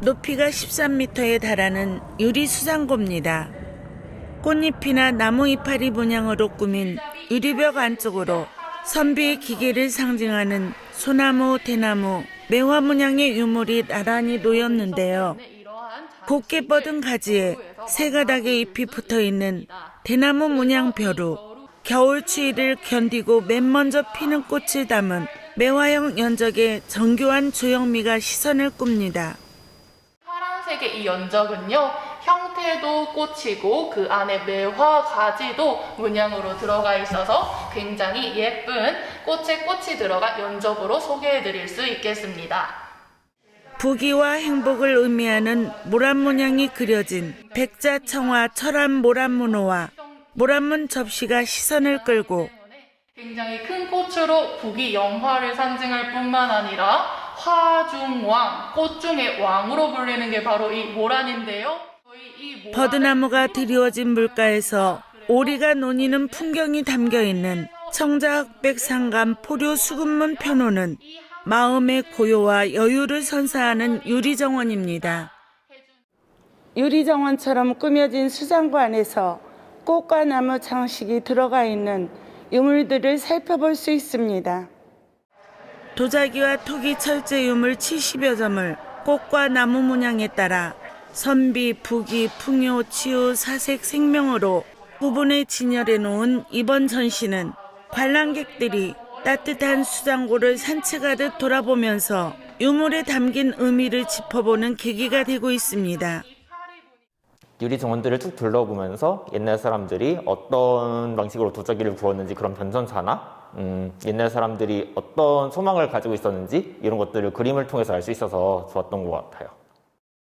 높이가 13m에 달하는 유리 수상고입니다. 꽃잎이나 나무 이파리 문양으로 꾸민 유리벽 안쪽으로 선비의 기계를 상징하는 소나무, 대나무, 매화 문양의 유물이 나란히 놓였는데요. 곱게 뻗은 가지에 세 가닥의 잎이 붙어 있는 대나무 문양 벼루, 겨울 추위를 견디고 맨 먼저 피는 꽃을 담은 매화형 연적의 정교한 조형미가 시선을 끕니다. 파란색의 이 연적은요, 형태도 꽃이고 그 안에 매화 가지도 문양으로 들어가 있어서 굉장히 예쁜 꽃에 꽃이 들어간 연적으로 소개해 드릴 수 있겠습니다. 부귀와 행복을 의미하는 모란 문양이 그려진 백자청화 철암 모란 문호와 모란문 접시가 시선을 끌고 굉장히 큰 꽃으로 부귀 영화를 상징할 뿐만 아니라 화중왕, 꽃 중의 왕으로 불리는 게 바로 이 모란인데요. 저희 이 모란을 버드나무가 드리워진 물가에서 오리가 노니는 풍경이 담겨 있는 청자흑백 상감 포류 수금문 편호는 마음의 고요와 여유를 선사하는 유리정원입니다. 유리정원처럼 꾸며진 수장고 안에서 꽃과 나무 장식이 들어가 있는 유물들을 살펴볼 수 있습니다. 도자기와 토기 철제 유물 70여 점을 꽃과 나무 문양에 따라 선비, 부기, 풍요, 치유, 사색, 생명으로 구분에 진열해 놓은 이번 전시는 관람객들이 따뜻한 수장고를 산책하듯 돌아보면서 유물에 담긴 의미를 짚어보는 계기가 되고 있습니다. 유리 정원들을 쭉 둘러보면서 옛날 사람들이 어떤 방식으로 도자기를 구웠는지 그런 변전사나 음, 옛날 사람들이 어떤 소망을 가지고 있었는지 이런 것들을 그림을 통해서 알 수 있어서 좋았던 것 같아요.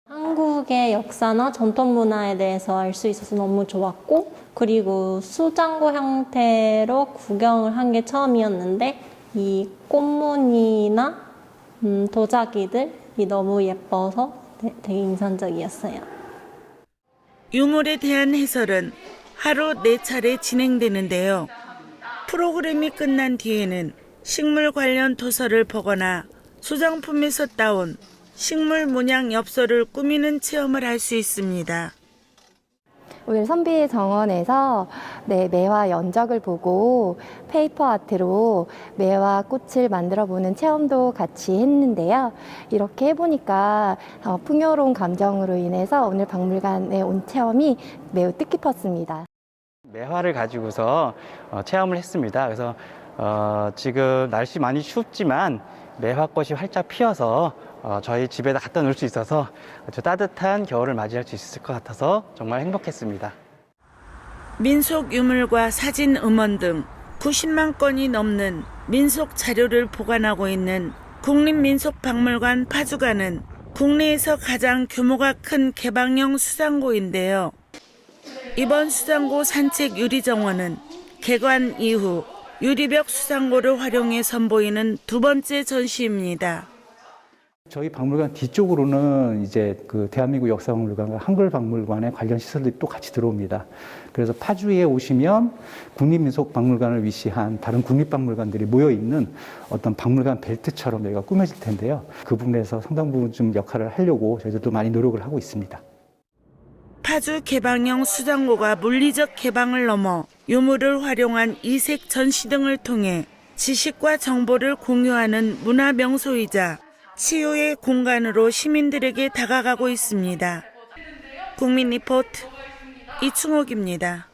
한국의 역사나 전통 문화에 대해서 알 수 있어서 너무 좋았고, 그리고 수장고 형태로 구경을 한 게 처음이었는데, 이 꽃무늬나 음, 도자기들이 너무 예뻐서 되- 되게 인상적이었어요. 유물에 대한 해설은 하루 네 차례 진행되는데요. 프로그램이 끝난 뒤에는 식물 관련 도서를 보거나 소장품에서 따온 식물 문양 엽서를 꾸미는 체험을 할 수 있습니다. 오늘 선비 정원에서 네, 매화 연적을 보고 페이퍼 아트로 매화 꽃을 만들어 보는 체험도 같이 했는데요. 이렇게 해보니까 어, 풍요로운 감정으로 인해서 오늘 박물관에 온 체험이 매우 뜻깊었습니다. 매화를 가지고서 어, 체험을 했습니다. 그래서 어, 지금 날씨 많이 춥지만 매화꽃이 활짝 피어서 어, 저희 집에다 갖다 놓을 수 있어서 아주 따뜻한 겨울을 맞이할 수 있을 것 같아서 정말 행복했습니다. 민속 유물과 사진 음원 등 90만 건이 넘는 민속 자료를 보관하고 있는 국립민속박물관 파주관은 국내에서 가장 규모가 큰 개방형 수장고인데요. 이번 수장고 산책 유리정원은 개관 이후 유리벽 수장고를 활용해 선보이는 두 번째 전시입니다. 저희 박물관 뒤쪽으로는 이제 그 대한민국 역사박물관과 한글박물관의 관련 시설들이 또 같이 들어옵니다. 그래서 파주에 오시면 국립민속박물관을 위시한 다른 국립박물관들이 모여 있는 어떤 박물관 벨트처럼 여기가 꾸며질 텐데요. 그 부분에서 상당 부분 좀 역할을 하려고 저희들도 많이 노력을 하고 있습니다. 파주 개방형 수장고가 물리적 개방을 넘어 유물을 활용한 이색 전시 등을 통해 지식과 정보를 공유하는 문화 명소이자 치유의 공간으로 시민들에게 다가가고 있습니다. 국민 리포트 이충옥입니다.